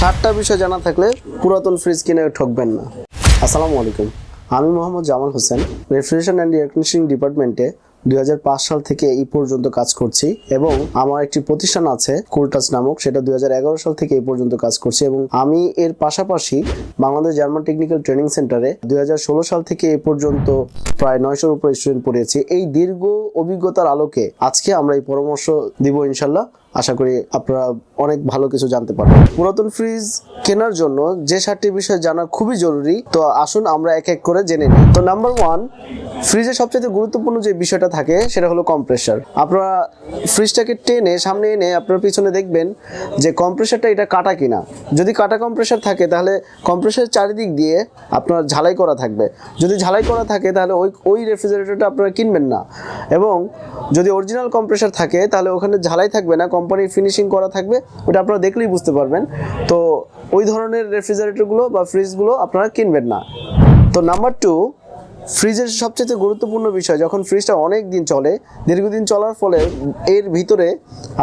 সাতটা বিষয় জানা থাকলে পুরাতন ফ্রিজ কিনে ঠকবেন না। আসসালামু আলাইকুম। আমি Mohammad Jamal Hossain refrigeration and air conditioning ডিপার্টমেন্টে দুই হাজার পাঁচ সাল থেকে এই পর্যন্ত কাজ করছি এবং আমার একটি প্রতিষ্ঠান আছে কুলটাস নামক, সেটা দুই সাল থেকে এই পর্যন্ত কাজ করছি এবং আমি এর পাশাপাশি বাংলাদেশ জার্মান টেকনিক্যাল ট্রেনিং সেন্টারে দুই সাল থেকে এই পর্যন্ত প্রায় নয়শোর উপর স্টুডেন্ট পড়িয়েছি। এই দীর্ঘ অভিজ্ঞতার আলোকে আজকে আমরা এই পরামর্শ দিব ইনশাল্লাহ। আশা করি আপনারা অনেক ভালো কিছু জানতে পারবেন। পুরাতন ফ্রিজ কেনার জন্য যে সাতটি বিষয় জানা খুবই জরুরি, তো আসুন আমরা এক এক করে জেনে নিই। তো নাম্বার ওয়ান ফ্রিজের সবচেয়ে গুরুত্বপূর্ণ যে বিষয়টা থাকে, সেটা হলো কম্প্রেসার আপনারা ফ্রিজটাকে টেনে সামনে এনে আপনার পিছনে দেখবেন যে কম্প্রেসারটা এটা কাটা কিনা। যদি কাটা কম্প্রেসার থাকে, তাহলে কম্প্রেসারের চারিদিক দিয়ে আপনার ঝালাই করা থাকবে। যদি ঝালাই করা থাকে, তাহলে ওই ওই রেফ্রিজারেটরটা আপনারা কিনবেন না। এবং যদি অরিজিনাল কম্প্রেসার থাকে, তাহলে ওখানে ঝালাই থাকবে না কোম্পানির ফিনিশিং করা থাকবে, ওটা আপনারা দেখলেই বুঝতে পারবেন। তো ওই ধরনের রেফ্রিজারেটরগুলো বা ফ্রিজগুলো আপনারা কিনবেন না। তো নাম্বার টু ফ্রিজের সবচেয়ে গুরুত্বপূর্ণ বিষয়, যখন ফ্রিজটা অনেক দিন চলে, দীর্ঘদিন চলার ফলে এর ভিতরে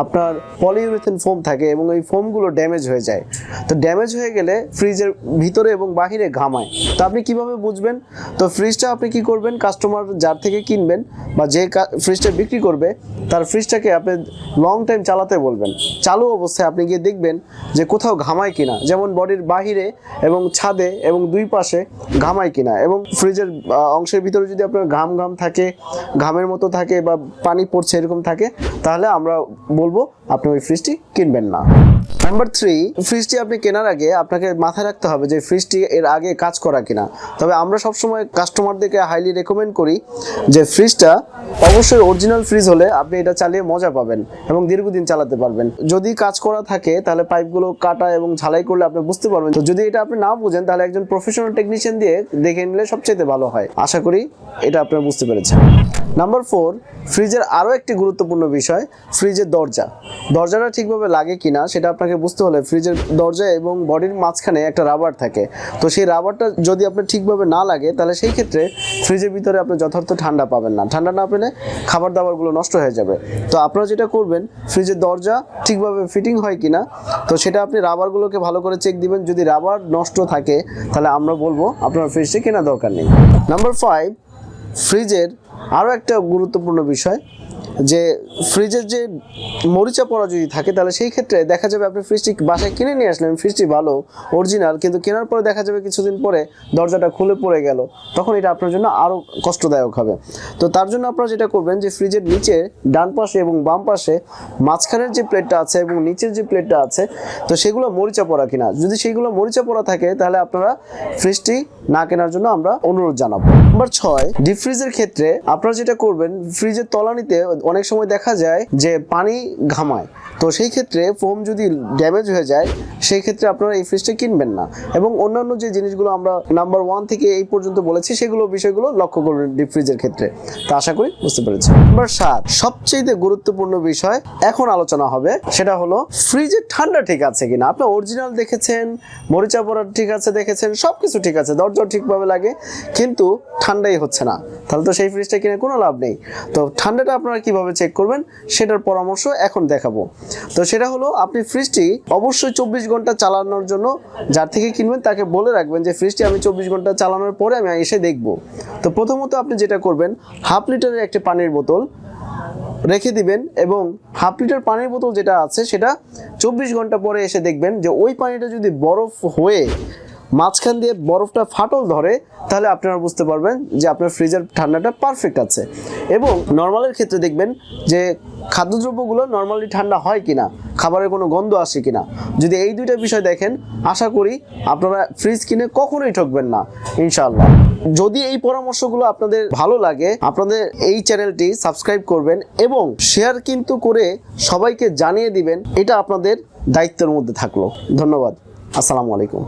আপনার পলিউরেথেন ফোম থাকে এবং এই ফোমগুলো ড্যামেজ হয়ে যায়। তো ড্যামেজ হয়ে গেলে ফ্রিজের ভিতরে এবং বাহিরে ঘামায় তো আপনি কীভাবে বুঝবেন? তো ফ্রিজটা আপনি কি করবেন? কাস্টমার যার থেকে কিনবেন বা যে ফ্রিজটা বিক্রি করবে, তার ফ্রিজটাকে আপনি লং টাইম চালাতে বলবেন। চালু অবস্থায় আপনি গিয়ে দেখবেন যে কোথাও ঘামায় কিনা। যেমন বডির বাহিরে এবং ছাদে এবং দুই পাশে ঘামায় কিনা এবং ফ্রিজের অংশের ভিতরে যদি আপনার ঘাম ঘাম থাকে, ঘামের মতো থাকে বা পানি পড়ছে এরকম থাকে, তাহলে আমরা বলব আপনি ওই ফ্রিজটি কিনবেন না। নাম্বার থ্রি ফ্রিজটি আপনি কেনার আগে আপনাকে মাথায় রাখতে হবে যে ফ্রিজটি এর আগে কাজ করা কিনা। তবে আমরা সবসময় কাস্টমারদেরকে হাইলি রেকমেন্ড করি যে ফ্রিজটা অবশ্যই অরিজিনাল ফ্রিজ হলে আপনি এটা চালিয়ে মজা পাবেন এবং দীর্ঘদিন চালাতে পারবেন। যদি কাজ করা থাকে, তাহলে পাইপগুলো কাটা এবং ঝালাই করলে আপনি বুঝতে পারবেন। তো যদি এটা আপনি না বুঝেন, তাহলে একজন প্রফেশনাল টেকনিশিয়ান দিয়ে দেখে নিলে সবচেয়ে ভালো হয়। আশা করি এটা আপনারা বুঝতে পেরেছেন। নাম্বার ফোর ফ্রিজের আরও একটি গুরুত্বপূর্ণ বিষয় ফ্রিজের দরজা। দরজাটা ঠিকভাবে লাগে কিনা সেটা আপনাকে বুঝতে হলে ফ্রিজের দরজা এবং বডির মাঝখানে একটা রাবার থাকে। তো সেই রাবারটা যদি আপনার ঠিকভাবে না লাগে, তাহলে সেই ক্ষেত্রে ফ্রিজের ভিতরে আপনি যথার্থ ঠান্ডা পাবেন না। ঠান্ডা না পেলে খাবার দাবারগুলো নষ্ট হয়ে যাবে। তো আপনারা যেটা করবেন ফ্রিজের দরজা ঠিকভাবে ফিটিং হয় কি না তো সেটা আপনি রাবারগুলোকে ভালো করে চেক দিবেন। যদি রাবার নষ্ট থাকে, তাহলে আমরা বলব আপনার ফ্রিজটি কেনা দরকার নেই। নাম্বার ফাইভ ফ্রিজের আরও একটা গুরুত্বপূর্ণ বিষয় যে ফ্রিজের যে মরিচা পড়া যদি থাকে, তাহলে সেই ক্ষেত্রে দেখা যাবে আপনি ফ্রিজটি বাসায় কিনে নিয়ে আসলেন ফ্রিজটি ভালো অরিজিনাল কিন্তু কেনার পরে দেখা যাবে কিছুদিন পরে দরজাটা খুলে পড়ে গেল। তখন এটা আপনার জন্য আরও কষ্টদায়ক হবে। তো তার জন্য আপনারা যেটা করবেন যে ফ্রিজের নিচে, ডান পাশে এবং বাম পাশে মাঝখানের যে প্লেটটা আছে এবং নিচের যে প্লেটটা আছে, তো সেগুলো মরিচা পড়া কিনা। যদি সেগুলো মরিচা পড়া থাকে, তাহলে আপনারা ফ্রিজটি না কেনার জন্য আমরা অনুরোধ জানাব। নাম্বার ছয় ডিপ ফ্রিজের ক্ষেত্রে আপনারা যেটা করবেন ফ্রিজের তলানিতে অনেক সময় দেখা যায় যে পানি ঘামায়। তো সেই ক্ষেত্রে ফোম যদি ড্যামেজ হয়ে যায়, সেই ক্ষেত্রে আপনারা এই ফ্রিজটা কিনবেন না। এবং অন্যান্য যে জিনিসগুলো আমরা নাম্বার ওয়ান থেকে এই পর্যন্ত বলেছি, সেগুলো বিষয়গুলো লক্ষ্য করবেন ডিপ ফ্রিজের ক্ষেত্রে। তা আশা করি বুঝতে পেরেছি নাম্বার সাত সবচেয়ে গুরুত্বপূর্ণ বিষয় এখন আলোচনা হবে, সেটা হলো ফ্রিজের ঠান্ডা ঠিক আছে কিনা? আপনি অরিজিনাল দেখেছেন, মরিচা পড়া ঠিক আছে দেখেছেন সব কিছু ঠিক আছে, দরজাও ঠিকভাবে লাগে, কিন্তু ঠান্ডাই হচ্ছে না। তাহলে তো সেই ফ্রিজটা কিনে কোনো লাভ নেই। তো ঠান্ডাটা আপনারা কীভাবে চেক করবেন সেটার পরামর্শ এখন দেখাবো। তো সেটা হলো, আপনি ফ্রিজটি অবশ্যই চব্বিশ ঘণ্টা চালানোর জন্য যার থেকে কিনবেন তাকে বলে রাখবেন যে ফ্রিজটি আমি চব্বিশ ঘণ্টা চালানোর পরে আমি এসে দেখব। তো প্রথমত আপনি যেটা করবেন, হাফ লিটারের একটি পানির বোতল রেখে দিবেন এবং হাফ লিটার পানির বোতল যেটা আছে সেটা চব্বিশ ঘণ্টা পরে এসে দেখবেন যে ওই পানিটা যদি বরফ হয়ে মাঝখান দিয়ে বরফটা ফাটল ধরে, তাহলে আপনারা বুঝতে পারবেন যে আপনার ফ্রিজের ঠান্ডাটা পারফেক্ট আছে। এবং নর্মালের ক্ষেত্রে দেখবেন যে খাদ্যদ্রব্যগুলো নর্মালি ঠান্ডা হয় কিনা, খাবারের কোনো গন্ধ আসে কিনা। যদি এই দুইটা বিষয় দেখেন, আশা করি আপনারা ফ্রিজ কিনে কখনোই ঠকবেন না, ইনশাআল্লাহ। যদি এই পরামর্শগুলো আপনাদের ভালো লাগে, আপনাদের এই চ্যানেলটি সাবস্ক্রাইব করবেন এবং শেয়ার কিন্তু করে সবাইকে জানিয়ে দিবেন, এটা আপনাদের দায়িত্বের মধ্যে থাকল। ধন্যবাদ। আসসালামু আলাইকুম।